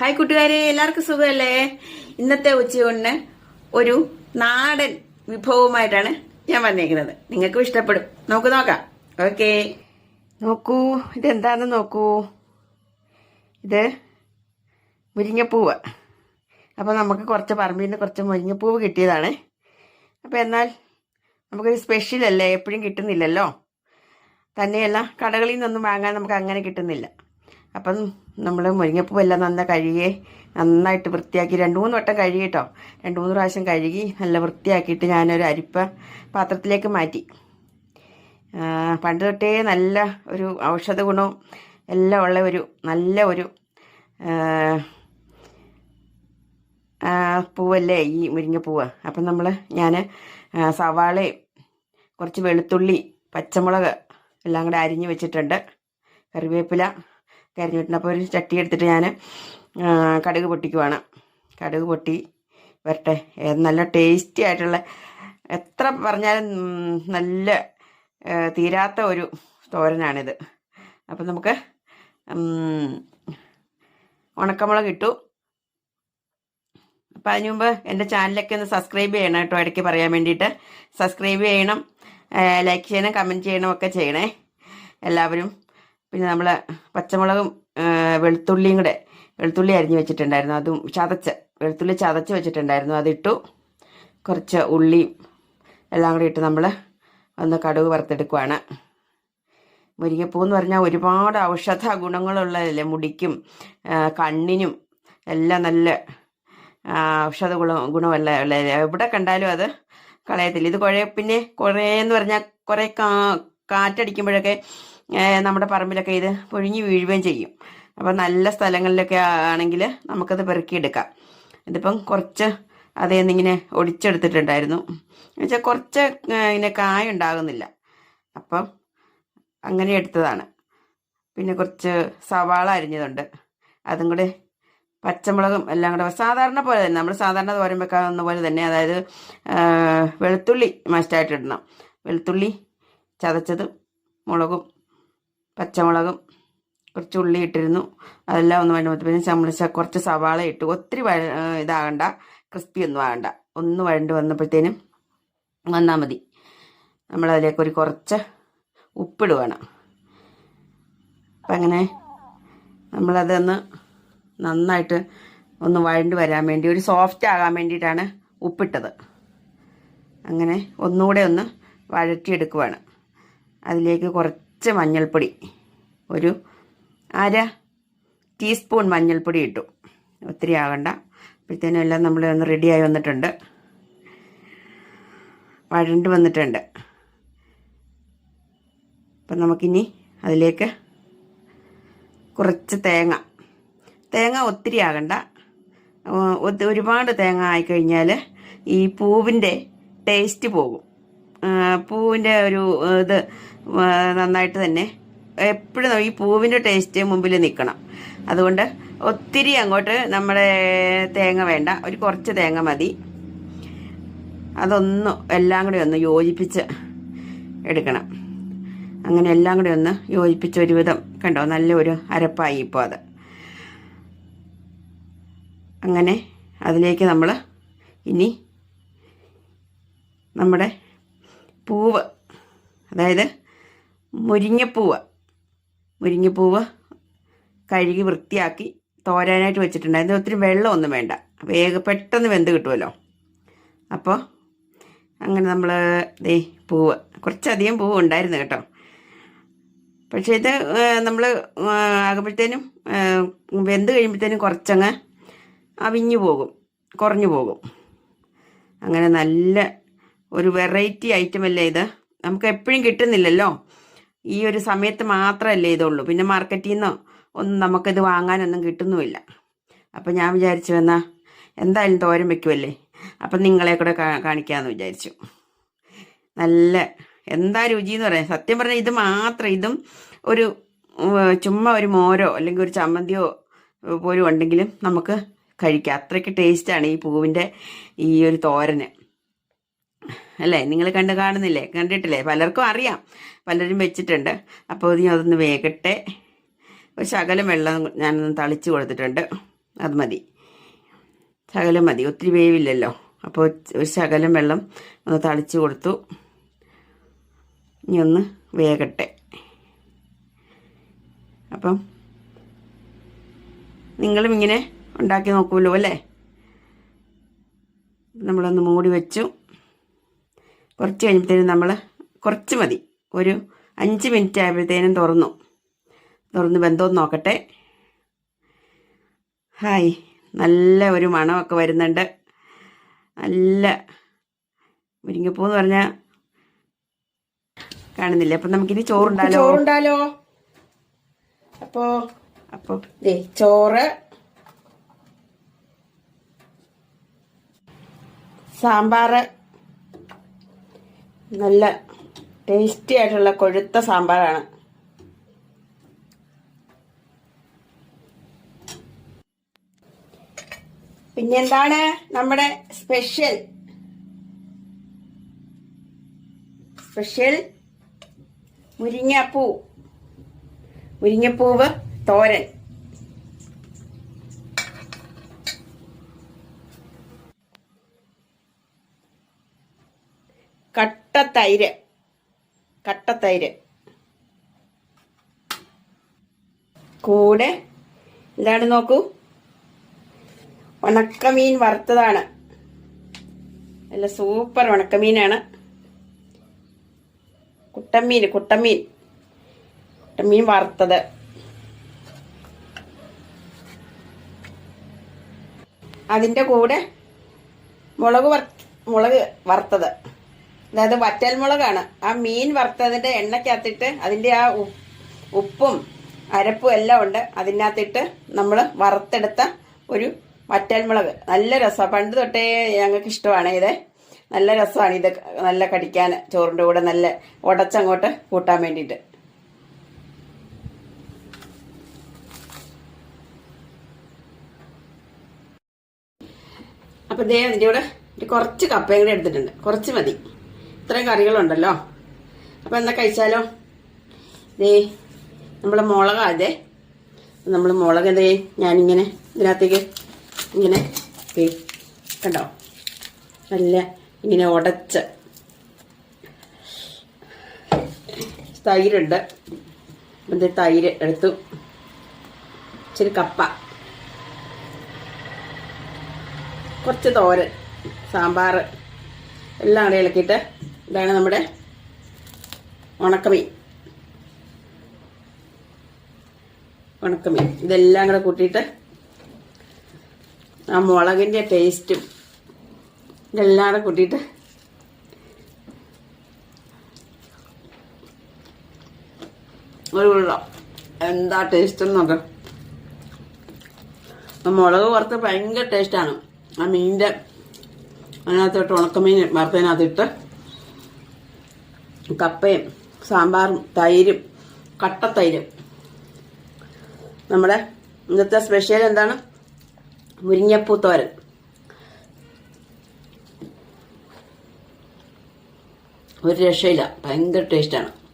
Hi കൂട്ടുകാരെ എല്ലാവർക്കും സുഖമല്ലേ? ഇന്നത്തെ ഉച്ചയൂണിന് ഒരു നാടൻ വിഭവവുമായിട്ടാണ് ഞാൻ വന്നേക്കുന്നത്. നിങ്ങൾക്കും ഇഷ്ടപ്പെടും. നമുക്ക് നോക്കാം. ഓക്കെ. നോക്കൂ ഇതെന്താണെന്ന് നോക്കൂ. ഇത് മുരിങ്ങപ്പൂവ്. അപ്പോൾ നമുക്ക് കുറച്ച് പറമ്പിൽ നിന്ന് കുറച്ച് മുരിങ്ങപ്പൂവ് കിട്ടിയതാണ്. അപ്പോൾ എന്നാൽ നമുക്കൊരു സ്പെഷ്യൽ അല്ലേ? എപ്പോഴും കിട്ടുന്നില്ലല്ലോ? തന്നെയല്ല കടകളിൽ നിന്നൊന്നും വാങ്ങാൻ നമുക്ക് അങ്ങനെ കിട്ടുന്നില്ല. അപ്പം നമ്മൾ മുരിങ്ങപ്പൂ എല്ലാം നന്ന കഴുകി നന്നായിട്ട് വൃത്തിയാക്കി. രണ്ട് മൂന്ന് വട്ടം കഴുകി കേട്ടോ രണ്ട് മൂന്ന് പ്രാവശ്യം കഴുകി നല്ല വൃത്തിയാക്കിയിട്ട് ഞാനൊരു അരിപ്പ പാത്രത്തിലേക്ക് മാറ്റി. പണ്ട് തൊട്ടേ നല്ല ഒരു ഔഷധ ഗുണവും എല്ലാം ഉള്ള ഒരു നല്ല ഒരു പൂവല്ലേ ഈ മുരിങ്ങപ്പൂവ്. അപ്പം നമ്മൾ ഞാൻ സവാളയും കുറച്ച് വെളുത്തുള്ളി പച്ചമുളക് എല്ലാം കൂടെ അരിഞ്ഞ് വെച്ചിട്ടുണ്ട്. കറിവേപ്പില വെച്ചിട്ടുണ്ട് അപ്പോൾ ഒരു ചട്ടി എടുത്തിട്ട് ഞാൻ കടുക് പൊട്ടിക്കുവാണ്. കടുക് പൊട്ടി വരട്ടെ. നല്ല ടേസ്റ്റി ആയിട്ടുള്ള എത്ര പറഞ്ഞാലും നല്ല തീരാത്ത ഒരു തോരനാണിത്. അപ്പം നമുക്ക് ഉണക്കമുളക് ഇട്ടു. അപ്പം അതിന് മുമ്പ് എന്റെ ചാനലൊക്കെ ഒന്ന് സബ്സ്ക്രൈബ് ചെയ്യണം കേട്ടോ ഇടയ്ക്ക് പറയാൻ വേണ്ടിയിട്ട്. സബ്സ്ക്രൈബ് ചെയ്യണം ലൈക്ക് ചെയ്യണം കമന്റ് ചെയ്യണം ഒക്കെ ചെയ്യണേ. എല്ലാവരും പിന്നെ നമ്മളെ പച്ചമുളകും വെളുത്തുള്ളിയും കൂടെ വെളുത്തുള്ളി അരിഞ്ഞ് വെച്ചിട്ടുണ്ടായിരുന്നു. അതും ചതച്ച് വെളുത്തുള്ളി ചതച്ച് വെച്ചിട്ടുണ്ടായിരുന്നു. അതിട്ടു. കുറച്ച് ഉള്ളിയും എല്ലാം കൂടി ഇട്ട് നമ്മൾ ഒന്ന് കടുക് വറുത്തെടുക്കുവാണ്. മുരിങ്ങപ്പൂ എന്ന് പറഞ്ഞാൽ ഒരുപാട് ഔഷധ ഗുണങ്ങളുള്ളതല്ലേ? മുടിക്കും കണ്ണിനും എല്ലാം നല്ല ഔഷധ ഗുണ ഗുണമല്ല എവിടെ കണ്ടാലും അത് കളയത്തില്ല. ഇത് കുഴയ പിന്നെ കുറേ എന്ന് പറഞ്ഞാൽ കുറേ കാ കാറ്റടിക്കുമ്പോഴൊക്കെ നമ്മുടെ പറമ്പിലൊക്കെ ഇത് പൊഴിഞ്ഞു വീഴുകയും ചെയ്യും. അപ്പം നല്ല സ്ഥലങ്ങളിലൊക്കെ ആണെങ്കിൽ നമുക്കത് പെറുക്കിയെടുക്കാം. ഇതിപ്പം കുറച്ച് അതേ നിന്നിങ്ങനെ ഒടിച്ചെടുത്തിട്ടുണ്ടായിരുന്നു. എന്നുവെച്ചാൽ കുറച്ച് ഇങ്ങനെ കായ ഉണ്ടാകുന്നില്ല അപ്പം അങ്ങനെ എടുത്തതാണ്. പിന്നെ കുറച്ച് സവാള അരിഞ്ഞതുണ്ട്. അതും കൂടെ പച്ചമുളകും എല്ലാം കൂടെ സാധാരണ പോലെ തന്നെ നമ്മൾ സാധാരണ തോരൻ വെക്കാവുന്ന പോലെ തന്നെ അതായത് വെളുത്തുള്ളി മസ്റ്റായിട്ട് ഇടണം. വെളുത്തുള്ളി ചതച്ചതും മുളകും പച്ചമുളകും കുറച്ച് ഉള്ളി ഇട്ടിരുന്നു. അതെല്ലാം ഒന്ന് വഴണ്ട് പിന്നെ ചമ്മളിച്ച കുറച്ച് സവാള ഇട്ടു. ഒത്തിരി ഇതാകണ്ട. ക്രിസ്പി ഒന്നും ആകണ്ട. ഒന്ന് വഴണ്ട് വന്നപ്പോഴത്തേനും വന്നാൽ മതി. നമ്മളതിലേക്ക് ഒരു കുറച്ച് ഉപ്പിടുവാണ് അപ്പം അങ്ങനെ നമ്മളതൊന്ന് നന്നായിട്ട് ഒന്ന് വഴണ്ട് വരാൻ വേണ്ടി ഒരു സോഫ്റ്റ് ആകാൻ വേണ്ടിയിട്ടാണ് ഉപ്പിട്ടത്. അങ്ങനെ ഒന്നുകൂടെ ഒന്ന് വഴറ്റിയെടുക്കുവാണ്. അതിലേക്ക് കുറച്ച് മഞ്ഞൾപ്പൊടി. ഒരു അര ടീസ്പൂൺ മഞ്ഞൾപ്പൊടി ഇട്ടു. ഒത്തിരി ആകണ്ട. അപ്പോഴത്തേനും എല്ലാം നമ്മൾ ഒന്ന് റെഡിയായി വന്നിട്ടുണ്ട്. വഴണ്ട് വന്നിട്ടുണ്ട്. അപ്പം നമുക്കിനി അതിലേക്ക് കുറച്ച് തേങ്ങ. തേങ്ങ ഒത്തിരി ആകണ്ട. ഒരുപാട് തേങ്ങ ആയിക്കഴിഞ്ഞാൽ ഈ പൂവിന്റെ ടേസ്റ്റ് പോകും. പൂവിന്റെ ഒരു ഇത് നന്നായിട്ട് തന്നെ എപ്പോഴും ഈ പൂവിന്റെ ടേസ്റ്റ് മുമ്പിൽ നിൽക്കണം അതുകൊണ്ട് ഒത്തിരി അങ്ങോട്ട് നമ്മുടെ തേങ്ങ വേണ്ട. ഒരു കുറച്ച് തേങ്ങ മതി. അതൊന്ന് എല്ലാം കൂടി ഒന്ന് യോജിപ്പിച്ച് എടുക്കണം. അങ്ങനെ എല്ലാം കൂടി ഒന്ന് യോജിപ്പിച്ച് ഒരുവിധം കണ്ടോ? നല്ലൊരു അരപ്പായി ഇപ്പോൾ അത്. അങ്ങനെ അതിലേക്ക് നമ്മൾ ഇനി നമ്മുടെ പൂവ്. അതായത് മുരിങ്ങപ്പൂവ്. മുരിങ്ങപ്പൂവ് കഴുകി വൃത്തിയാക്കി തോരാനായിട്ട് വെച്ചിട്ടുണ്ടായിരുന്നു ഒത്തിരി വെള്ളമൊന്നും വേണ്ട. വേഗം പെട്ടെന്ന് വെന്ത് കിട്ടുമല്ലോ അപ്പോൾ അങ്ങനെ നമ്മൾ ദേ പൂവ്. കുറച്ചധികം പൂവ് ഉണ്ടായിരുന്നു കേട്ടോ. പക്ഷേ ഇത് നമ്മൾ ആകുമ്പോഴത്തേനും വെന്ത് കഴിയുമ്പോഴത്തേനും കുറച്ചങ്ങ് അവിഞ്ഞു പോകും. കുറഞ്ഞു പോകും. അങ്ങനെ നല്ല ഒരു വെറൈറ്റി ഐറ്റം അല്ലേ ഇത്? നമുക്ക് എപ്പോഴും കിട്ടുന്നില്ലല്ലോ. ഈ ഒരു സമയത്ത് മാത്രമല്ലേ ഇതുള്ളൂ. പിന്നെ മാർക്കറ്റിൽ നിന്നോ ഒന്നും നമുക്കിത് വാങ്ങാനൊന്നും കിട്ടുന്നുമില്ല. അപ്പം ഞാൻ വിചാരിച്ചു എന്നാ എന്തായാലും തോരൻ വെക്കുമല്ലേ അപ്പം നിങ്ങളെ കൂടെ കാണിക്കാമെന്ന് വിചാരിച്ചു. നല്ല എന്താ രുചി എന്ന് പറയാം സത്യം പറഞ്ഞാൽ ഇത് മാത്രം ഇതും ഒരു ചുമ്മാ ഒരു മോരോ അല്ലെങ്കിൽ ഒരു ചമ്മന്തിയോ പോലും ഉണ്ടെങ്കിലും നമുക്ക് കഴിക്കാം. അത്രയ്ക്ക് ടേസ്റ്റാണ് ഈ പൂവിന്റെ ഈ ഒരു തോരന്. അല്ലേ? നിങ്ങൾ കണ്ട് കാണുന്നില്ലേ? കണ്ടിട്ടില്ലേ? പലർക്കും അറിയാം. പലരും വെച്ചിട്ടുണ്ട്. അപ്പോൾ ഇനി അതൊന്ന് വേകട്ടെ. ഒരു ശകലം വെള്ളം ഞാനൊന്ന് തളിച്ച് കൊടുത്തിട്ടുണ്ട്. അത് മതി. ശകലം മതി. ഒത്തിരി വേവില്ലല്ലോ. അപ്പോൾ ഒരു ശകലം വെള്ളം ഒന്ന് തളിച്ച് കൊടുത്തു. ഇനി ഒന്ന് വേകട്ടെ. അപ്പം നിങ്ങളും ഇങ്ങനെ ഉണ്ടാക്കി നോക്കുമല്ലോ അല്ലേ? നമ്മളൊന്ന് മൂടി വെച്ചു. കുറച്ച് കഴിഞ്ഞപ്പോഴത്തേനും നമ്മൾ കുറച്ച് മതി. ഒരു അഞ്ച് മിനിറ്റ് ആയപ്പോഴത്തേനും തുറന്നു. തുറന്ന് ബന്ധം നോക്കട്ടെ. ഹായ്. നല്ല ഒരു മണമൊക്കെ വരുന്നുണ്ട്. നല്ല മുരിങ്ങപ്പൂ എന്ന് പറഞ്ഞാൽ കാണുന്നില്ല? അപ്പം നമുക്കിനി ചോറുണ്ടാലോ? ചോറുണ്ടാലോ? അപ്പോ അപ്പൊ ചോറ് സാമ്പാറ് നല്ല ടേസ്റ്റി ആയിട്ടുള്ള കൊഴുത്ത സാമ്പാറാണ്. പിന്നെന്താണ് നമ്മുടെ സ്പെഷ്യൽ സ്പെഷ്യൽ മുരിങ്ങപ്പൂ. മുരിങ്ങപ്പൂവ് തോരൻ. കട്ടത്തൈര്. കട്ടത്തൈര്. കൂടെ എന്താണ് നോക്കൂ? ഉണക്കമീൻ വറുത്തതാണ്. നല്ല സൂപ്പർ ഉണക്കമീനാണ്. കുട്ടമീൻ കുട്ടമീൻ. കുട്ടമീൻ വറുത്തത്. അതിന്റെ കൂടെ മുളക് വറുത്ത് മുളക് വറുത്തത്. അതായത് വറ്റൽമുളകാണ്. ആ മീൻ വറുത്തതിന്റെ എണ്ണയ്ക്കകത്തിട്ട് അതിന്റെ ആ ഉപ്പും അരപ്പും എല്ലാം ഉണ്ട്. അതിനകത്തിട്ട് നമ്മൾ വറുത്തെടുത്ത ഒരു വറ്റൽമുളക്. നല്ല രസമാണ് പണ്ട് തൊട്ടേ ഞങ്ങൾക്ക് ഇഷ്ടമാണ് ഇത്. നല്ല രസമാണ് ഇത്. നല്ല കടിക്കാൻ ചോറിന്റെ കൂടെ നല്ല ഉടച്ചങ്ങോട്ട് കൂട്ടാൻ വേണ്ടിയിട്ട്. അപ്പം ദേ അതിന്റെ കൂടെ കുറച്ച് കപ്പയും കൂടെ എടുത്തിട്ടുണ്ട്. കുറച്ച് മതി. ഇത്രയും കറികളുണ്ടല്ലോ. അപ്പോൾ എന്താ കഴിച്ചാലോ? ദേ നമ്മളെ മുളക് അതെ നമ്മൾ മുളക് ദേ ഞാനിങ്ങനെ ഇതിനകത്തേക്ക് ഇങ്ങനെ കണ്ടോ? നല്ല ഇങ്ങനെ ഉടച്ച് തൈരുണ്ട്. ഇത് തൈര് എടുത്തു. ഇച്ചിരി കപ്പ. കുറച്ച് തോരൻ സാമ്പാർ എല്ലാം കൂടെ ഇളക്കിയിട്ട് ഇതാണ് നമ്മുടെ ഉണക്കമീൻ. ഉണക്കമീൻ. ഇതെല്ലാം കൂടെ കൂട്ടിയിട്ട് ആ മുളകിന്റെ ടേസ്റ്റും ഇതെല്ലാം കൂടെ കൂട്ടിയിട്ട് ഒരു വെള്ളം എന്താ ടേസ്റ്റ് എന്ന് നോക്കാം. ആ മുളക് വറുത്ത് ഭയങ്കര ടേസ്റ്റാണ് ആ മീനിന്റെ അതിനകത്തോട്ട് ഉണക്കമീൻ വറുത്തതിനകത്തിട്ട് കപ്പയും സാമ്പാറും തൈരും കട്ടത്തൈരും. നമ്മുടെ ഇന്നത്തെ സ്പെഷ്യൽ എന്താണ്? മുരിങ്ങപ്പൂ തോരൻ. ഒരു രക്ഷയില്ല. ഭയങ്കര ടേസ്റ്റാണ്